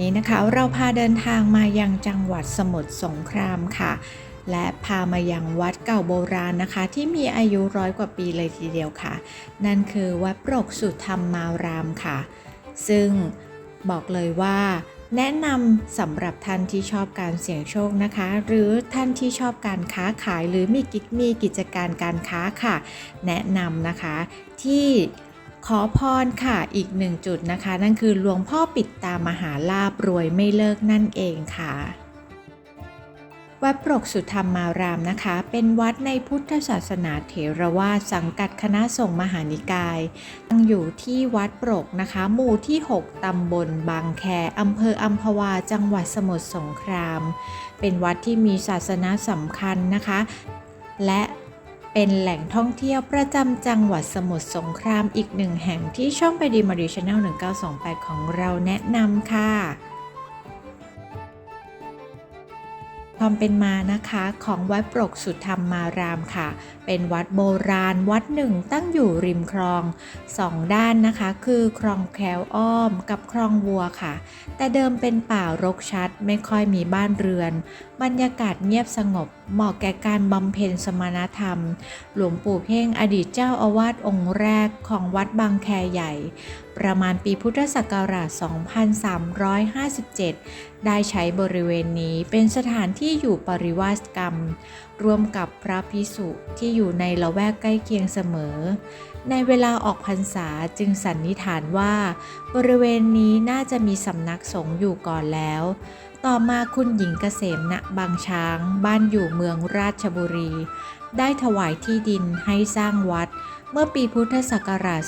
นี้นะคะ เราพาเดินทางมายังจังหวัดสมุทรสงครามค่ะ และพามายังวัดเก่าโบราณนะคะ ที่มีอายุร้อยกว่าปีเลยทีเดียวค่ะ นั่นคือวัดปรกสุธรรมารามค่ะ ซึ่งบอกเลยว่าแนะนำสำหรับท่านที่ชอบการเสี่ยงโชคนะคะ หรือท่านที่ชอบการค้าขายหรือมีกิจมีกิจการการค้าค่ะ แนะนำนะคะที่ ขอพรค่ะอีกหนึ่งจุดนะคะ นั่นคือหลวงพ่อปิดตามหาลาบรวยไม่เลิกนั่นเองค่ะวัดปรกสุธรรมารามนะคะ เป็นวัดในพุทธศาสนาเถรวาทสังกัดคณะสงฆ์มหานิกาย ตั้งอยู่ที่วัดปรกนะคะ หมู่ที่ 6 ตำบลบางแคอำเภออัมพวา จังหวัดสมุทรสงคราม เป็นวัดที่มีศาสนาสำคัญนะคะ และ เป็นแหล่งท่องเที่ยวประจำจังหวัดสมุทรสงครามอีกหนึ่งแห่งที่ช่องไปดีมารีชแนล1928 ของเราแนะนำค่ะ ความเป็นมานะคะของวัดปรกสุธรรมารามค่ะ เป็นวัดโบราณวัดหนึ่งตั้งอยู่ริมคลองสองด้านนะคะ คือคลองแคลวอ้อมกับคลองวัวค่ะ แต่เดิมเป็นป่ารกชัดไม่ค่อยมีบ้านเรือน บรรยากาศเงียบสงบ เหมาะแก่การบำเพ็ญสมณธรรม หลวงปู่เพ่งอดีตเจ้าอาวาสองค์แรกของวัดบางแคใหญ่ ประมาณปีพุทธศักราช 2357 ได้ใช้บริเวณนี้เป็นสถานที่อยู่ปริวาสกรรม ร่วมกับพระพิสุที่อยู่ในละแวกใกล้เคียงเสมอ ในเวลาออกพรรษาจึงสันนิษฐานว่า บริเวณนี้น่าจะมีสำนักสงฆ์อยู่ก่อนแล้ว ต่อมาคุณหญิงเกษมณบางช้าง บ้านอยู่เมืองราชบุรี ได้ถวายที่ดินให้สร้างวัด เมื่อปีพุทธศักราช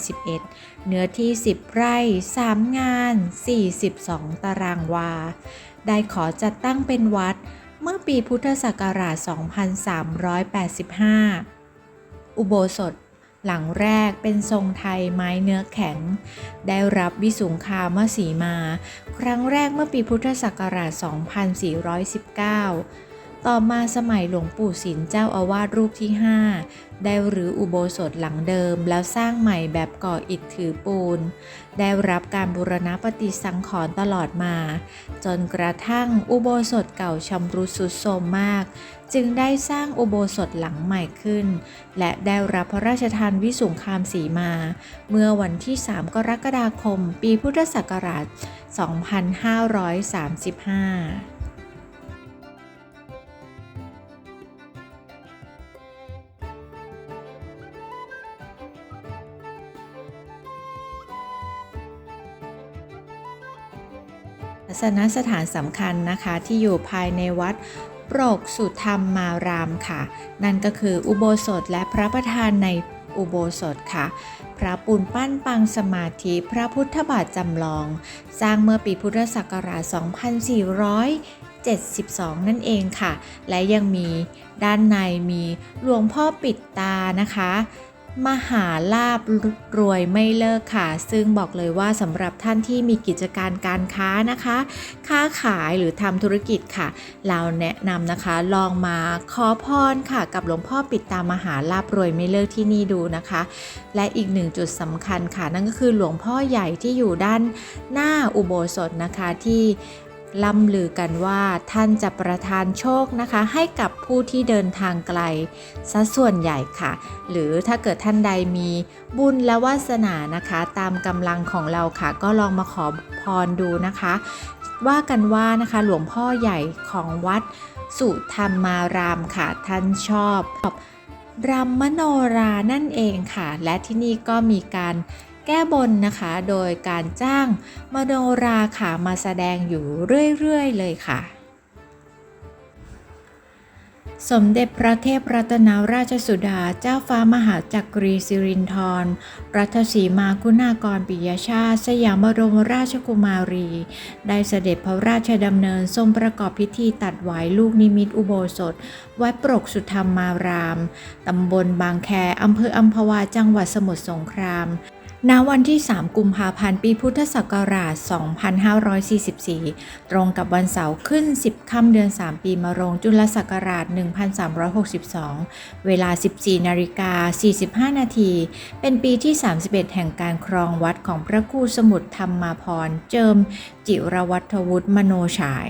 2371 เนื้อที่ 10 ไร่ 3 งาน 42 ตารางวา ได้ขอจัดตั้งเป็นวัด เมื่อปีพุทธศักราช 2385 อุโบสถ หลังแรกเป็นทรงไทยไม้เนื้อแข็ง ได้รับวิสุงคามสีมา ครั้งแรกเมื่อปีพุทธศักราช 2419 ต่อมาสมัยหลวงปู่ศิลเจ้าอาวาสรูปที่ 5 ได้รื้ออุโบสถหลังเดิมแล้วสร้างใหม่แบบก่ออิฐถือปูน ได้รับการบูรณะปฏิสังขรณ์ตลอดมา จนกระทั่งอุโบสถเก่าชำรุดทรุดโทรมมาก จึงได้สร้างอุโบสถหลังใหม่ขึ้น และได้รับพระราชทานวิสุงคามสีมา เมื่อวันที่ 3 กรกฎาคม ปีพุทธศักราช 2535ศาสนสถานสำคัญนะคะที่อยู่ภายในวัด ปรกสุธรรมมารามค่ะ นั่นก็คืออุโบสถและพระประธานในอุโบสถค่ะ พระปูนปั้นปางสมาธิพระพุทธบาทจำลอง สร้างเมื่อปีพุทธศักราช 2472 นั่นเองค่ะ และยังมีด้านในมีหลวงพ่อปิดตานะคะ มหาลาบรวยไม่เลิกค่ะ ซึ่งบอกเลยว่าสำหรับท่านที่มีกิจการการค้านะคะ ค้าขายหรือทำธุรกิจค่ะ เราแนะนำนะคะลองมาขอพรค่ะ กับหลวงพ่อปิดตามหาลาบรวยไม่เลิกที่นี่ดูนะคะ และอีกหนึ่งจุดสำคัญค่ะ นั่นก็คือหลวงพ่อใหญ่ที่อยู่ด้านหน้าอุโบสถนะคะที่ ล่ำลือกันว่าท่านจะประทานโชคนะคะ ให้กับผู้ที่เดินทางไกลซะส่วนใหญ่ค่ะ หรือถ้าเกิดท่านใดมีบุญและวาสนานะคะ ตามกำลังของเราค่ะ ก็ลองมาขอพรดูนะคะ ว่ากันว่านะคะหลวงพ่อใหญ่ของวัดสุธรรมารามค่ะ ท่านชอบรำมโนรานั่นเองค่ะ และที่นี่ก็มีการ แก้บนนะคะ โดยการจ้างมโนราค่ะมาแสดงอยู่เรื่อยๆเลยค่ะ สมเด็จพระเทพรัตนราชสุดาเจ้าฟ้ามหาจักรีสิรินธรรัตสีมาคุณากรปิยชาติ สยามบรมราชกุมารี ได้เสด็จพระราชดำเนินทรงประกอบพิธีตัดหวายลูกนิมิตอุโบสถ วัดปรกสุธรรมาราม ตำบลบางแคอำเภออัมพวาจังหวัดสมุทรสงคราม ณวันที่ 3 กุมภาพันธ์ ปีพุทธศักราช 2544 ตรงกับวันเสาร์ขึ้น 10 ค่ำเดือน 3 ปีมะโรงจุลศักราช 1362 เวลา 14นาฬิกา45 นาที เป็นปีที่ 31 แห่งการครองวัดของพระครูสมุทรธรรมาพร เจิมจิรวัฒวุฒิมโนฉาย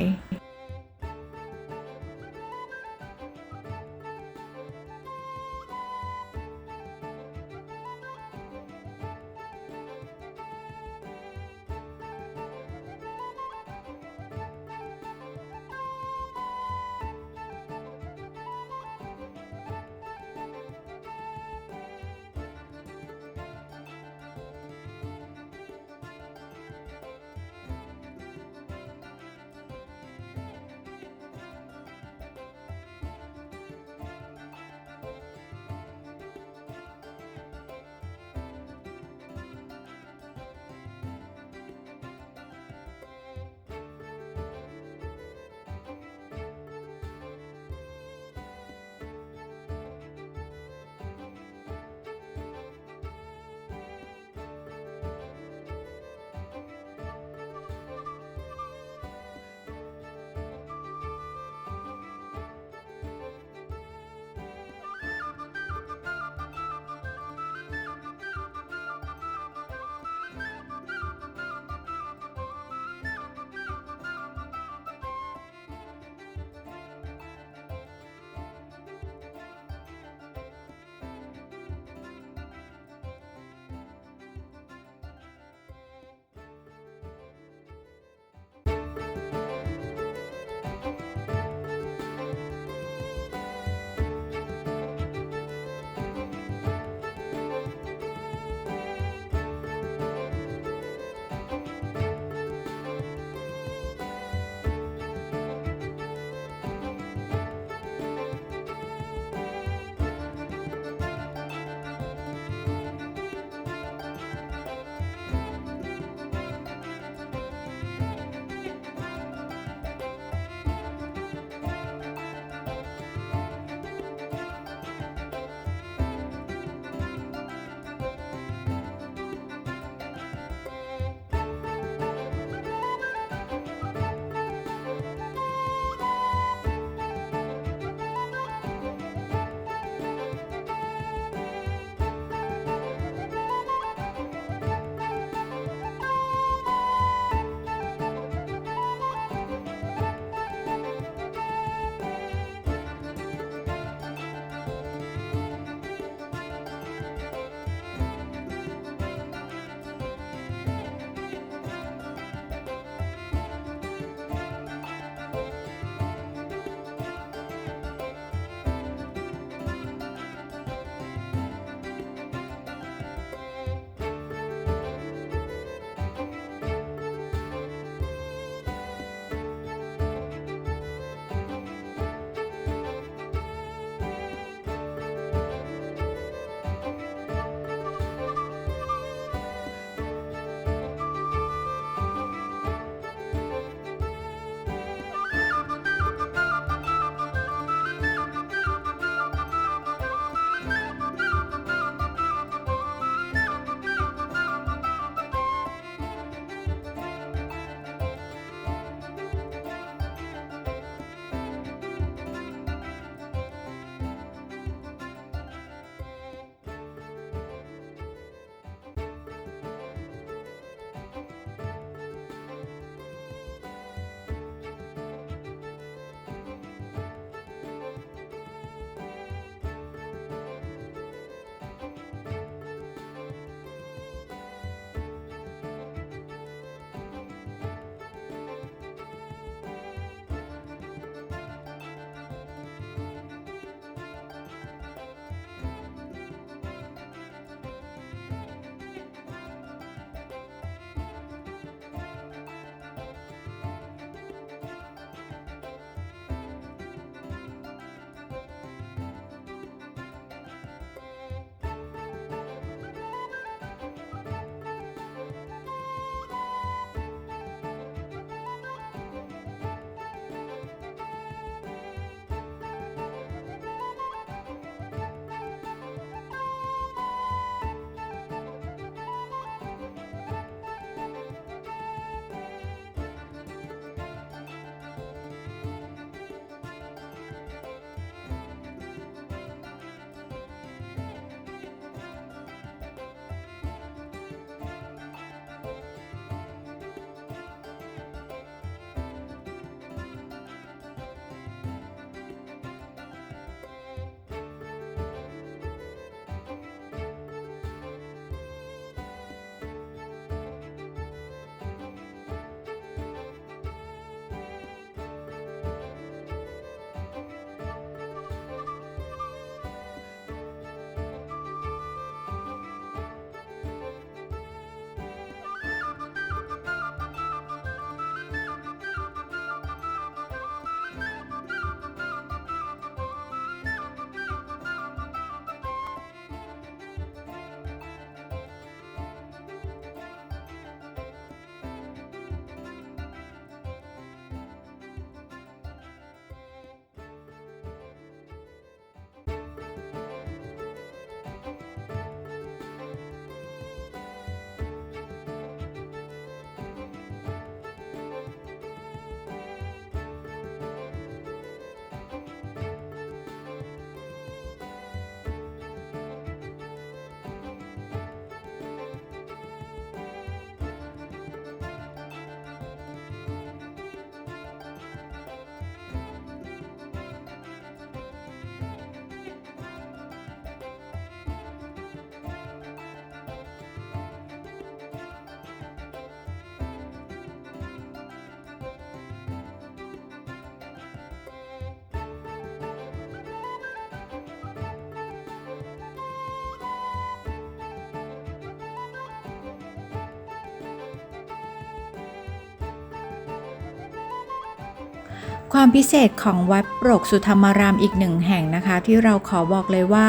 ความพิเศษของวัดโปรกสุธรรมารามอีกหนึ่งแห่งนะคะ ที่เราขอบอกเลยว่า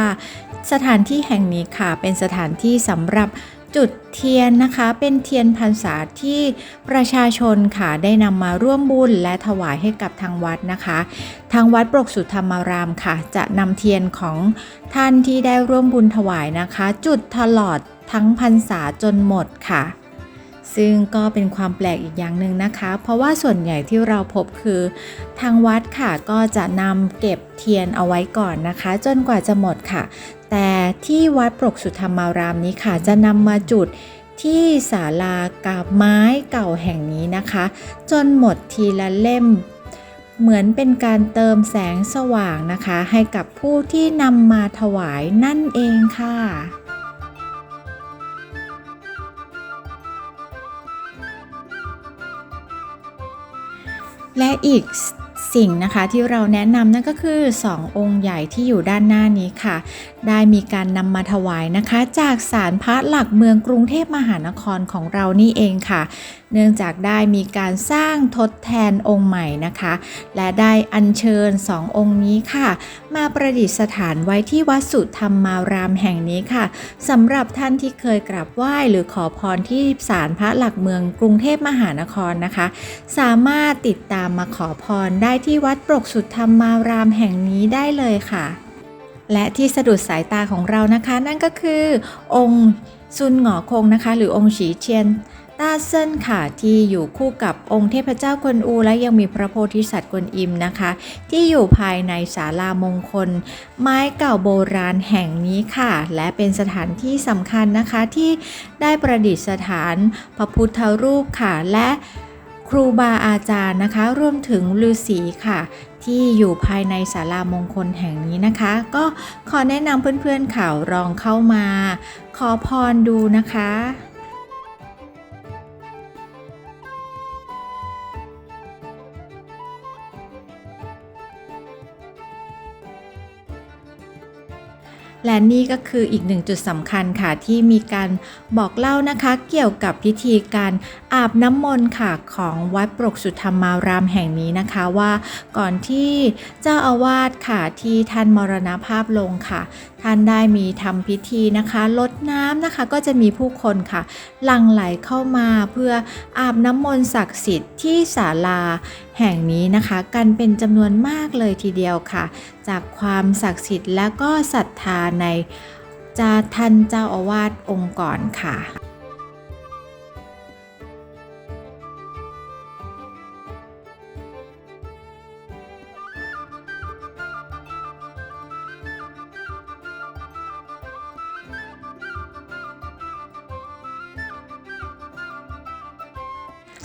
สถานที่แห่งนี้ค่ะ เป็นสถานที่สำหรับจุดเทียนนะคะ เป็นเทียนพรรษาที่ประชาชนค่ะได้นำมาร่วมบุญและถวายให้กับทางวัดนะคะ ทางวัดปรกสุธรรมารามค่ะ จะนำเทียนของท่านที่ได้ร่วมบุญถวายนะคะ จุดตลอดทั้งพรรษาจนหมดค่ะ ซึ่งก็เป็นความแปลกอีกอย่างหนึ่งนะคะ เพราะว่าส่วนใหญ่ที่เราพบคือ ทางวัดค่ะก็จะนำเก็บเทียนเอาไว้ก่อนนะคะ จนกว่าจะหมดค่ะ แต่ที่วัดปรกสุธรรมารามนี้ค่ะ จะนำมาจุดที่ศาลากาบไม้เก่าแห่งนี้นะคะ จนหมดทีละเล่ม เหมือนเป็นการเติมแสงสว่างนะคะ ให้กับผู้ที่นำมาถวายนั่นเองค่ะ และอีกสิ่งนะคะที่เราแนะนำนั่นก็คือ 2 องค์ใหญ่ที่อยู่ด้านหน้านี้ค่ะ ได้มีการนำมาถวายนะคะ จากศาลพระหลักเมืองกรุงเทพมหานครของเรานี่เองค่ะ เนื่องจากได้มีการสร้างทดแทนองค์ใหม่นะคะ และได้อัญเชิญสององค์นี้ค่ะ มาประดิษฐานไว้ที่วัดสุธรรมารามแห่งนี้ค่ะสำหรับท่านที่เคยกราบไหว้หรือขอพรที่ศาลพระหลักเมืองกรุงเทพมหานครนะคะ สามารถติดตามมาขอพรได้ที่วัดปรกสุธรรมารามแห่งนี้ได้เลยค่ะ และที่สะดุดสายตาของเรานะคะ นั่นก็คือ องค์ซุนหงอคงนะคะ หรือองค์ฉีเชียนต้าเซินค่ะที่อยู่คู่กับองค์เทพเจ้ากวนอู และยังมีพระโพธิสัตว์กวนอิมนะคะ ที่อยู่ภายในศาลามงคล ไม้เก่าโบราณแห่งนี้ค่ะ และเป็นสถานที่สำคัญนะคะที่ได้ประดิษฐานพระพุทธรูปค่ะและ ครูบาอาจารย์นะคะ รวมถึงฤาษีค่ะ ที่อยู่ภายในศาลามงคลแห่งนี้นะคะ ก็ขอแนะนำเพื่อนๆข่าวลองเข้ามา ขอพรดูนะคะ และนี่ก็คืออีกหนึ่งจุดสำคัญค่ะที่มีการบอกเล่านะคะ เกี่ยวกับพิธีการอาบน้ำมนต์ค่ะของวัดปรกสุธรรมารามแห่งนี้นะคะว่า ก่อนที่เจ้าอาวาสค่ะที่ท่านมรณภาพลงค่ะ ท่านได้มีทำพิธีนะคะลดน้ำนะคะก็จะมีผู้คนค่ะหลั่งไหลเข้ามาเพื่ออาบน้ำมนต์ศักดิ์สิทธิ์ที่ศาลาแห่งนี้นะคะ กันเป็นจำนวนมากเลยทีเดียวค่ะ จากความศักดิ์สิทธิ์และก็ศรัทธาในจาท่านเจ้าอาวาสองค์ก่อนค่ะ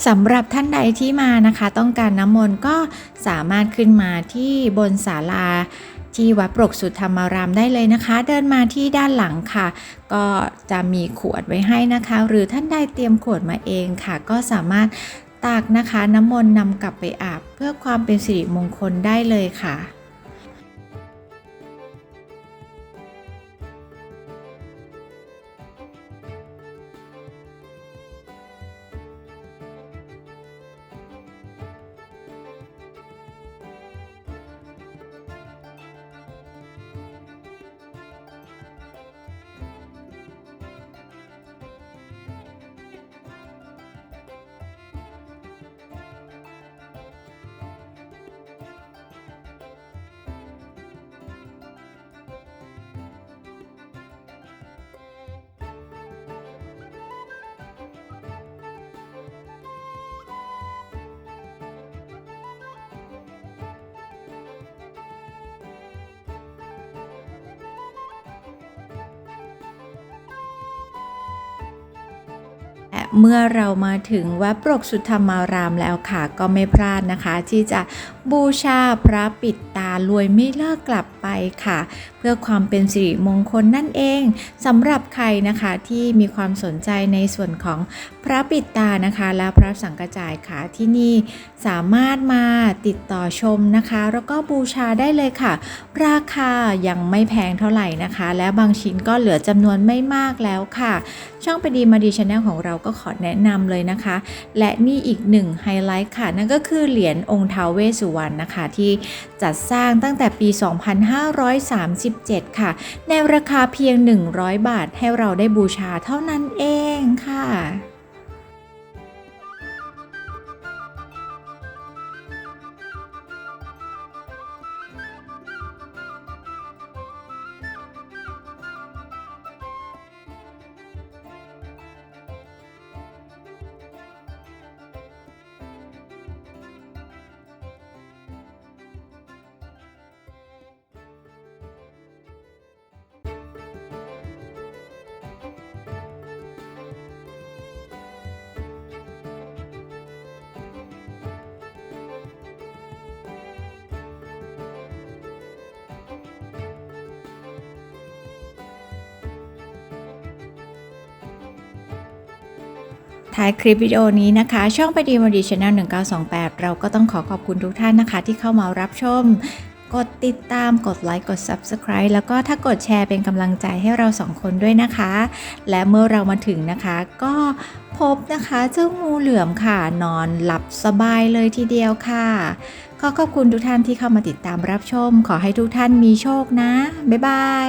สำหรับท่านใดที่มานะคะ ต้องการน้ำมนต์ก็สามารถขึ้นมาที่บนศาลาที่วัดปรกสุธรรมารามได้เลยนะคะ เดินมาที่ด้านหลังค่ะ ก็จะมีขวดไว้ให้นะคะ หรือท่านใดเตรียมขวดมาเองค่ะ ก็สามารถตักนะคะ น้ำมนต์นำกลับไปอาบ เพื่อความเป็นสิริมงคลได้เลยค่ะ เมื่อเรามาถึงวัดปรกสุธรรมารามแล้วค่ะ ก็ไม่พลาดนะคะ ที่จะบูชาพระปิดตารวยไม่เลิกกลับไปค่ะ เพื่อความเป็นสิริมงคลนั่นเองสำหรับใครนะคะที่มีความสนใจในส่วนของ ระปิดตานะคะ และพระสังกจายค่ะที่นี่สามารถมาติดต่อชมนะคะ แล้วก็บูชาได้เลยค่ะ ราคายังไม่แพงเท่าไหร่นะคะ และบางชิ้นก็เหลือจำนวนไม่มากแล้วค่ะ ช่องไปดีมาดีชาแนลของเราก็ขอแนะนำเลยนะคะ และนี่อีกหนึ่งไฮไลท์ค่ะ นั่นก็คือเหรียญองค์ท้าวเวสสุวรรณนะคะ ที่จัดสร้างตั้งแต่ปี 2537 ค่ะ ในราคาเพียง 100 บาทให้เราได้บูชาเท่านั้นเองค่ะ ท้ายคลิปวิดีโอนี้นะคะ ช่องไปดีมดีชแนล1928 เราก็ต้องขอขอบคุณทุกท่านนะคะ ที่เข้ามารับชม กดติดตามกดไลค์กด Subscribe แล้วก็ถ้ากดแชร์เป็นกำลังใจให้เราสองคนด้วยนะคะ และเมื่อเรามาถึงนะคะ ก็พบนะคะเจ้างูเหลือมค่ะ นอนหลับสบายเลยทีเดียวค่ะขอขอบคุณทุกท่านที่เข้ามาติดตามรับชม ขอให้ทุกท่านมีโชคนะ บ๊ายบาย